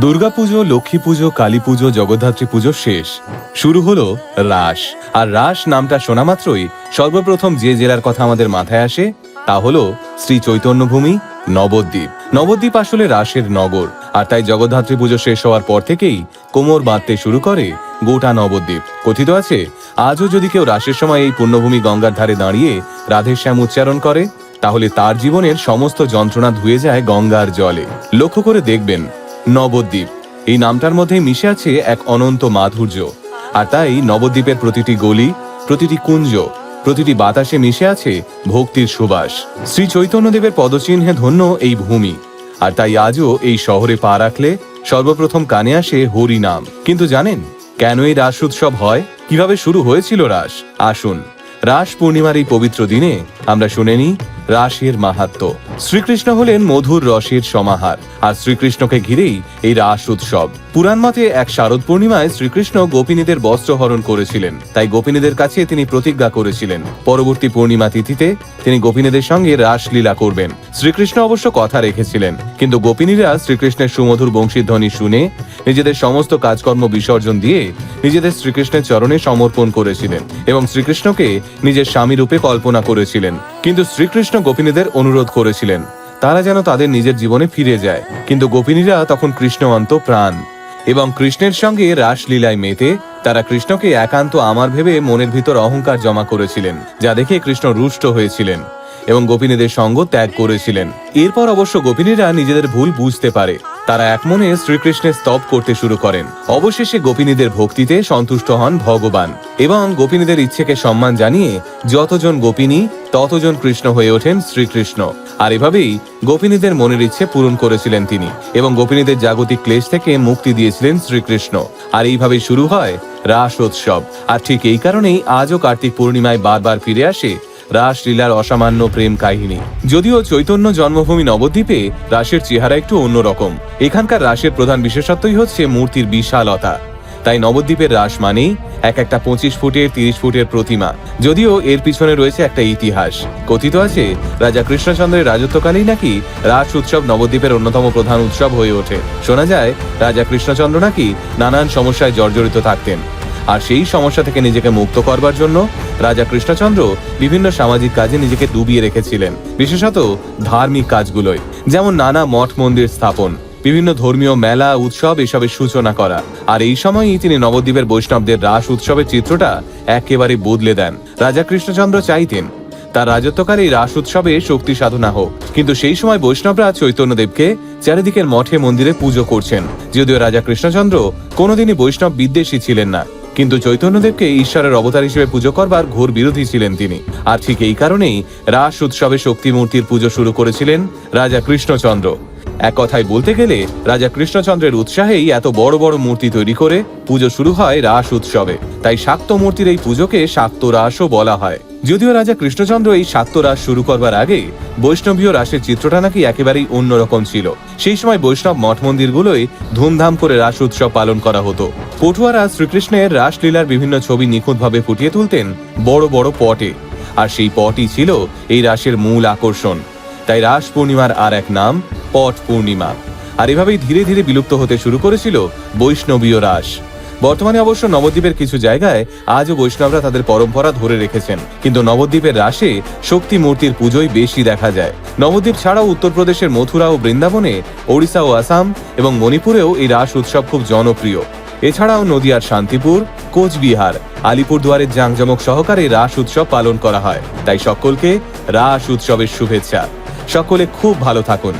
দুর্গাপুজো লক্ষ্মী পুজো, কালী পুজো, জগদ্ধাত্রী পুজো শেষ। শুরু হলো রাস। আর রাস নামটা শোনা মাত্রই সর্বপ্রথম যে জেলার কথা আমাদের মাথায় আসে, তা হলো শ্রী চৈতন্যভূমি, নবদ্বীপ। নবদ্বীপ আসলে রাসের নগর। আর তাই জগদ্ধাত্রী পুজো শেষ হওয়ার পর থেকেই কোমর বাঁধতে শুরু করে গোটা নবদ্বীপ। কথিত আছে, আজও যদি কেউ রাসের সময় এই পুণ্যভূমি গঙ্গার ধারে দাঁড়িয়ে রাধেশ্যাম উচ্চারণ করে, তাহলে তার জীবনের সমস্ত যন্ত্রণা ধুয়ে যায় গঙ্গার জলে। লক্ষ্য করে দেখবেন নবদ্বীপ। এই নামটার মধ্যে মিশে আছে এক অনন্ত মাধুর্য। আর তাই নবদ্বীপের প্রতিটি গলি, প্রতিটি কুঞ্জ, প্রতিটি বাতাসে মিশে আছে ভক্তির সুবাস। শ্রী চৈতন্যদেবের পদচিহ্নে ধন্য এই ভূমি। আর তাই আজও এই শহরে পা রাখলে সর্বপ্রথম কানে আসে হরি নাম। কিন্তু জানেন, কেন এই রাস উৎসব হয়? কীভাবে শুরু হয়েছিল রাস? আসুন, রাস পূর্ণিমার এই পবিত্র দিনে আমরা শুনে নিই রাসের মাহাত্ম। শ্রীকৃষ্ণ হলেন মধুর রসের সমাহার। আর শ্রীকৃষ্ণকে ঘিরেই এই রাস উৎসব। পুরাণ মতে এক শারদ পূর্ণিমায় শ্রীকৃষ্ণ গোপিনীদের বস্ত্র হরণ করেছিলেন। তাই গোপিনীদের কাছে তিনি প্রতিজ্ঞা করেছিলেন। পরবর্তী পূর্ণিমা তিথিতে তিনি গোপিনীদের সঙ্গে রাসলীলা করবেন। শ্রীকৃষ্ণ অবশ্য কথা রেখেছিলেন। কিন্তু গোপিনীরা শ্রীকৃষ্ণের সুমধুর বংশীধ্বনি শুনে নিজেদের সমস্ত কাজকর্ম বিসর্জন দিয়ে নিজেদের শ্রীকৃষ্ণের চরণে সমর্পণ করেছিলেন এবং শ্রীকৃষ্ণকে নিজের স্বামী রূপে কল্পনা করেছিলেন। কিন্তু শ্রীকৃষ্ণ গোপিনীদের অনুরোধ করেছিলেন। তারা যেন তাদের নিজের জীবনে ফিরে যায়। কিন্তু গোপিনীরা তখন কৃষ্ণ অন্ত প্রাণ এবং কৃষ্ণের সঙ্গে রাসলীলায় মেতে তারা কৃষ্ণকে একান্ত আমার ভেবে মনের ভিতর অহংকার জমা করেছিলেন, যা দেখে কৃষ্ণ রুষ্ট হয়েছিলেন এবং গোপিনীদের সঙ্গ ত্যাগ করেছিলেন। এরপর অবশ্য গোপিনীরা নিজেদের ভুল বুঝতে পারে। তারা এক মনে শ্রীকৃষ্ণের স্তব করতে শুরু করেন। অবশেষে গোপিনীদের ভক্তিতে সন্তুষ্ট হন ভগবান এবং গোপিনীদের ইচ্ছেকে সম্মান জানিয়ে যতজন গোপিনী, ততজন কৃষ্ণ হয়ে ওঠেন শ্রীকৃষ্ণ। আর এভাবেই গোপিনীদের মনের ইচ্ছে পূরণ করেছিলেন তিনি এবং গোপিনীদের জাগতিক ক্লেশ থেকে মুক্তি দিয়েছিলেন শ্রীকৃষ্ণ। আর এইভাবে শুরু হয় রাস উৎসব আর ঠিক এই কারণেই আজও কার্তিক পূর্ণিমায় বারবার ফিরে আসে রাসলীলার অসামান্য প্রেম কাহিনী। যদিও চৈতন্য জন্মভূমি নবদ্বীপে রাসের চেহারা একটু অন্যরকম। এখানকার রাসের প্রধান বিশেষত্বই হচ্ছে মূর্তির বিশালতা। তাই নবদ্বীপের রাস মানেই এক একটা পঁচিশ ফুটের, তিরিশ ফুটের প্রতিমা। যদিও এর পিছনে রয়েছে একটা ইতিহাস। কথিত আছে, রাজা কৃষ্ণচন্দ্রের রাজত্বকালেই নাকি রাস উৎসব নবদ্বীপের অন্যতম প্রধান উৎসব হয়ে ওঠে। শোনা যায়, রাজা কৃষ্ণচন্দ্র নাকি নানান সমস্যায় জর্জরিত থাকতেন। আর সেই সমস্যা থেকে নিজেকে মুক্ত করবার জন্য রাজা কৃষ্ণচন্দ্র বিভিন্ন সামাজিক কাজে নিজেকে ডুবিয়ে রেখেছিলেন, বিশেষত ধার্মিক কাজগুলোয়, যেমন নানা মঠ মন্দির স্থাপন, বিভিন্ন ধর্মীয় মেলা, উৎসব এসবের সূচনা করা। আর এই সময়ই তিনি নবদ্বীপের বৈষ্ণবদের রাস উৎসবের চিত্রটা একেবারে বদলে দেন। রাজা কৃষ্ণচন্দ্র চাইতেন, তার রাজত্বকালে এই রাস উৎসবে শক্তি সাধনা হোক। কিন্তু সেই সময় বৈষ্ণবরা চৈতন্যদেবকে চারিদিকের মঠে মন্দিরে পুজো করছেন। যদিও রাজা কৃষ্ণচন্দ্র কোনোদিনই বৈষ্ণব বিদ্বেষী ছিলেন না। কিন্তু চৈতন্যদেবকে ঈশ্বরের অবতার হিসেবে পুজো করবার ঘোর বিরোধী ছিলেন তিনি। আর ঠিক এই কারণেই রাস উৎসবে শক্তি মূর্তির পুজো শুরু করেছিলেন রাজা কৃষ্ণচন্দ্র। এক কথায় বলতে গেলে, রাজা কৃষ্ণচন্দ্রের উৎসাহেই এত বড় বড় মূর্তি তৈরি করে পুজো শুরু হয় রাস উৎসবে। তাই শাক্ত মূর্তির এই পুজোকে শাক্ত রাসও বলা হয়। যদিও রাজা কৃষ্ণচন্দ্র এই শাক্ত রাস শুরু করবার আগে বৈষ্ণবীয় রাসের চিত্রটা নাকি একেবারেই অন্যরকম ছিল। সেই সময় বৈষ্ণব মঠ মন্দিরগুলোয় ধুমধাম করে রাস উৎসব পালন করা হতো। পটুয়ারা শ্রীকৃষ্ণের রাসলীলার বিভিন্ন ছবি নিখুঁতভাবে ফুটিয়ে তুলতেন বড় বড় পটে। আর সেই পটই ছিল এই রাসের মূল আকর্ষণ। তাই রাস পূর্ণিমার আর এক নাম, পট পূর্ণিমা। আর এভাবেই ধীরে ধীরে বিলুপ্ত হতে শুরু করেছিল বৈষ্ণবীয় রাস। বর্তমানে অবশ্য নবদ্বীপের কিছু জায়গায় আজও বৈষ্ণবরা তাদের পরম্পরা ধরে রেখেছেন। কিন্তু নবদ্বীপের রাসে শক্তি মূর্তির পুজোই বেশি দেখা যায়। নবদ্বীপ ছাড়াও উত্তরপ্রদেশের মথুরা ও বৃন্দাবনে ওড়িশা ও আসাম এবং মণিপুরেও এই রাস উৎসব খুব জনপ্রিয়। এছাড়াও নদিয়ার শান্তিপুর, কোচবিহার, আলিপুরদুয়ারের জাঁকজমক সহকারে রাস উৎসব পালন করা হয়। তাই সকলকে রাস উৎসবের শুভেচ্ছা। সকলে খুব ভালো থাকুন।